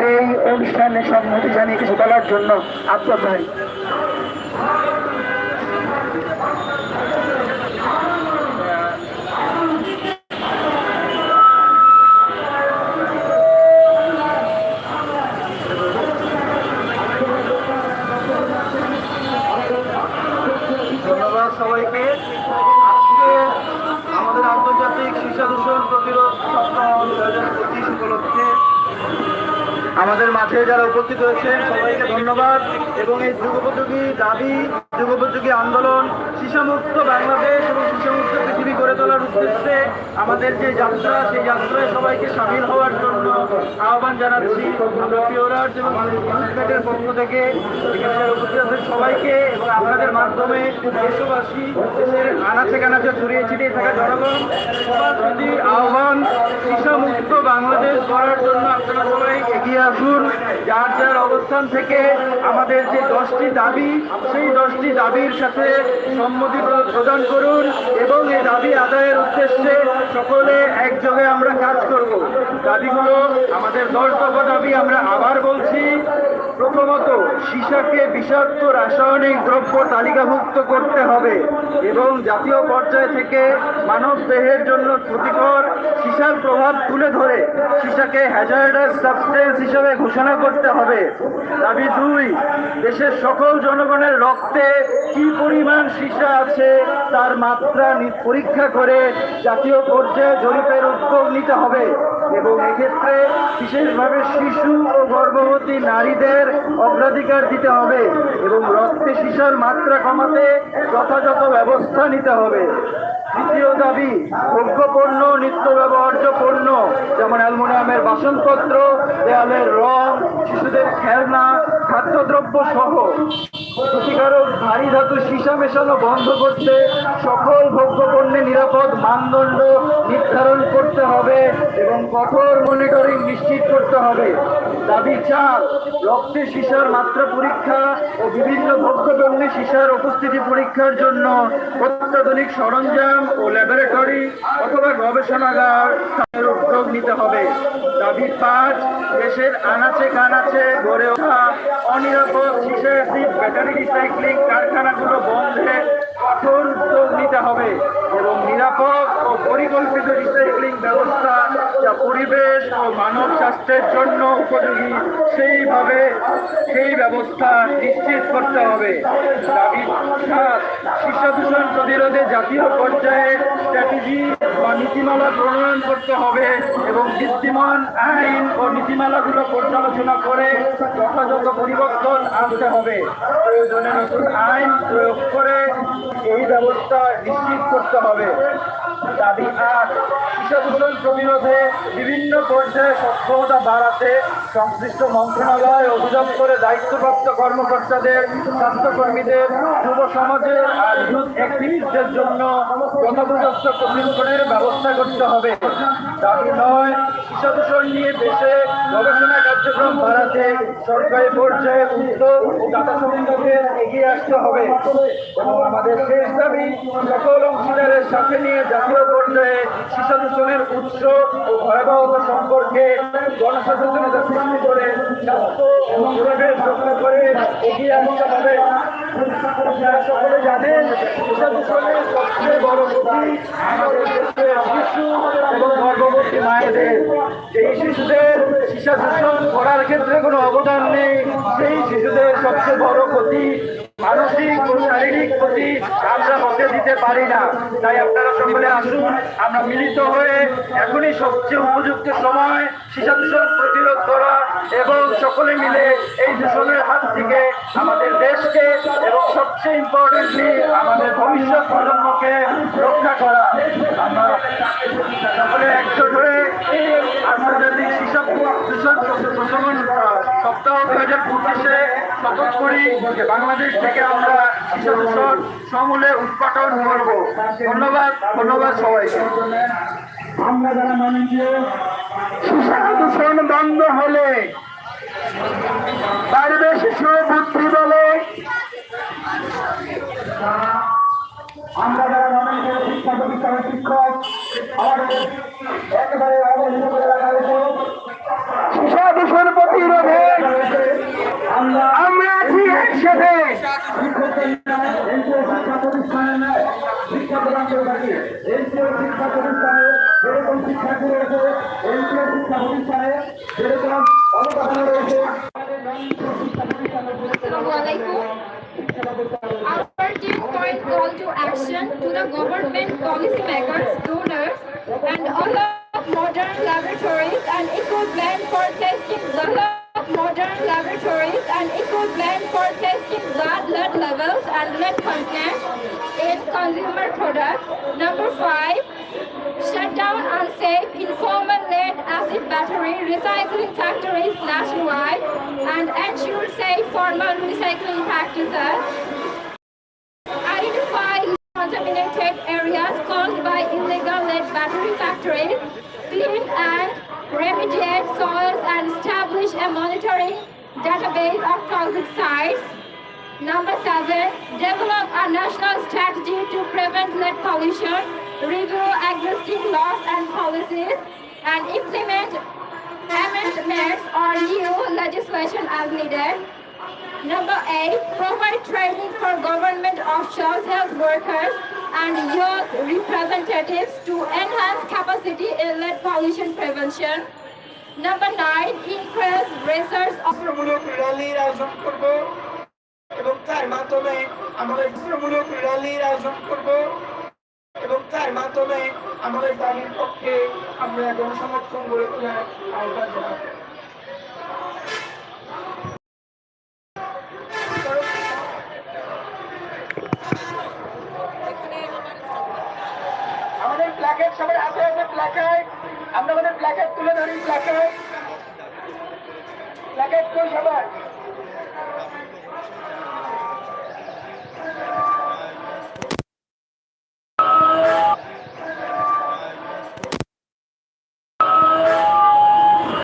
আজকের এই অনুষ্ঠানে সম্মতি জানিয়ে কিছু বলার জন্য ভাই আমাদের মাঝে যারা উপস্থিত হয়েছেন সবাইকে ধন্যবাদ। এবং এই যুগোপযোগী দাবি, যুগোপযোগী আন্দোলন শিশামুক্ত বাংলাদেশ এবং শিশামুক্ত পৃথিবী গড়ে তোলার উদ্দেশ্যে আমাদের যে যাত্রা, সেই যাত্রায় সবাইকে সামিল হওয়ার জন্য আহ্বান জানাচ্ছি। আমরা পিওরার্স এবং মুভমেন্টের পক্ষ থেকে উপস্থিত সবাইকে এবং আপনাদের মাধ্যমে দেশবাসী, দেশের আনাচে কানাচে ছড়িয়ে ছিটিয়ে থাকা জনগণ, সবার প্রতি আহ্বান শিশামুক্ত বাংলাদেশ গড়ার জন্য আপনারা সবাই এগিয়ে আসুন, যার যার অবস্থান থেকে আমাদের যে দশটি দাবি, সেই দশটি দাবির সাথে সম্মতি প্রদান করুন এবং এই দাবি আদায়ের উদ্দেশ্যে সকলে একযোগে আমরা কাজ করব। দাবিগুলো আমাদের দশ দফা দাবি আমরা আবার বলছি। প্রথমত, সিসাকে বিষাক্ত রাসায়নিক দ্রব্য তালিকাভুক্ত করতে হবে এবং জাতীয় পর্যায় থেকে মানব দেহের জন্য ক্ষতিকর সীসার প্রভাব তুলে ধরে। সীসাকে হ্যাজার্ডাস সাবস্টেন্স হিসেবে ঘোষণা করতে হবে। দাবি দুই, দেশের সকল জনগণের রক্তে কি পরিমাণ সীসা আছে তার মাত্রা পরীক্ষা করে জাতীয় পর্যায়ে জরিপের উদ্যোগ নিতে হবে। এবং এক্ষেত্রে বিশেষভাবে শিশু ও গর্ভবতী নারীদের অগ্রাধিকার দিতে হবে। এবং রক্তে সিসার মাত্রা কমাতে যথাযথ ব্যবস্থা নিতে হবে। দ্বিতীয় দাবি ভোগ্য পণ্য নিত্য ব্যবহার্য পণ্য যেমন অ্যালমোনিয়ামের বাসনপত্র, দেয়ালের রং, শিশুদের খেলনা, খাদ্যদ্রব্য সহ। ক্ষতিকারক ভারী ধাতু সীসা মেশানো বন্ধ করতে সকল ভোগ্যপণ্যে নিরাপদ মানদণ্ড নির্ধারণ করতে হবে এবং কঠোর মনিটরিং নিশ্চিত করতে হবে। দাবি চার, রক্তে সীসার মাত্রা পরীক্ষা ও বিভিন্ন ভোগ্যপণ্যে সীসার উপস্থিতি পরীক্ষার জন্য অত্যাধুনিক সরঞ্জাম ও ল্যাবরেটরি অথবা গবেষণাগার স্থানের উদ্যোগ নিতে হবে। দাবি পাঁচ দেশের আনাচে কানাচে গড়ে ওঠা অনিরাপদ শিশের ব্যাটারি রিসাইক্লিং কারখানাগুলো বন্ধে কঠোর উদ্যোগ নিতে হবে। এবং নিরাপদ ও পরিকল্পিত রিসাইক্লিং ব্যবস্থা যা পরিবেশ ও মানব স্বাস্থ্যের জন্য উপযোগী, সেইভাবে সেই ব্যবস্থা নিশ্চিত করতে হবে। দাবি শিশু দূষণ প্রতিরোধে জাতীয় পর্যায়ে স্ট্র্যাটেজি বা নীতিমালা প্রণয়ন করতে হবে এবং বিদ্যমান আইন ও নীতিমালাগুলো পর্যালোচনা করে যথাযথ পরিবর্তন আনতে হবে। প্রয়োজনে নতুন আইন প্রয়োগ করে এই ব্যবস্থা নিশ্চিত করতে হবে। দাবি আট দূষণ প্রতিরোধে বিভিন্ন পর্যায়ে সক্ষমতা বাড়াতে সংশ্লিষ্ট মন্ত্রণালয় অভিযোগ করে দায়িত্বপ্রাপ্ত কর্মকর্তাদের, স্বাস্থ্যকর্মীদের, যুব সমাজের আর জন্য যথোপযুক্ত প্রশিক্ষণের ব্যবস্থা করতে হবে। দাবি নয় দূষণ নিয়ে দেশে গবেষণা কার্যক্রম বাড়াতে সরকারি পর্যায়ে উদ্যোগ ও দাতা সংযোগের এগিয়ে আসতে হবে। আমাদের শেষ দাবি সাথে নিয়ে জাতীয় পর্যায়ে শিশু দূষণের উৎস ও ভয়াবহতা সম্পর্কে জনসচেতনতা সৃষ্টি করে স্বাস্থ্য এবং করে এগিয়ে আসতে হবে। সকলে জানেন শিশু দূষণের সবচেয়ে বড় ক্ষতি। এবং গর্ভবতী মায়েদের এই শিশুদের শিশু দূষণ করার ক্ষেত্রে কোনো অবদান নেই। সেই শিশুদের সবচেয়ে বড় ক্ষতি মানসিক ও শারীরিক ক্ষতি আমরা হতে দিতে পারি না। তাই আপনারা সকলে আসুন, আমরা মিলিত হয়ে এখনই সবচেয়ে উপযুক্ত সময় শিশু দূষণ প্রতিরোধ করা এবং সকলে মিলে এই দূষণের হাত থেকে আমাদের দেশকে এবং সবচেয়ে ইম্পর্টেন্টলি আমাদের ভবিষ্যৎ প্রজন্মকে রক্ষা করা। আমরা সকলে একজোট হয়ে আন্তর্জাতিক শিশু দূষণ প্রশমন সপ্তাহ দু হাজার পঁচিশে শপথ করি বাংলাদেশ থেকে আমরা শিশু দূষণ সমূলে উৎপাদন করব। ধন্যবাদ ধন্যবাদ সবাইকে। আমরা যারা মানি যে শিশু দূষণ বন্ধ হলে বাড়বে শিশু বুদ্ধি বলে। আমরা যারা মানি যে শিক্ষা প্রতিষ্ঠানের শিক্ষক আমাদের একেবারে অবহেলিত করে রাখা শিক্ষা প্রতিষ্ঠানে যেরকম অবকাঠামো রয়েছে আমাদের নারীশিক্ষা প্রতিষ্ঠানের Assalamualaikum. Our team point call to action to the government policymakers, donors, and all of modern laboratories and eco-blend for testing blood of modern laboratories and eco-blend for testing blood lead levels and lead content in consumer products. Number five, recycling factories nationwide and ensure safe formal recycling practices. Identify contaminated areas caused by illegal lead battery factories, clean and remediate soils and establish a monitoring database of toxic sites. Number seven, develop a national strategy to prevent lead pollution, review existing laws and policies, and implement amendments or new legislation as needed. Number eight, provide training for government officials, health workers, and youth representatives to enhance capacity in lead pollution prevention. Number nine, increase research of মূলক র্যালির আয়োজন করব এবং তার মাধ্যমে আমাদের মূলক র্যালির আয়োজন করব এবং তার মাধ্যমে আমাদের দাবির পক্ষে আমরা গণসমর্থন গড়ে তোলার আহ্বান জানাব। আমাদের প্ল্যাকেট সবার হাতে প্ল্যাকেট আমরা আমাদের প্ল্যাকেট তুলে ধরি প্ল্যাকেট প্ল্যাকেট কই সবার?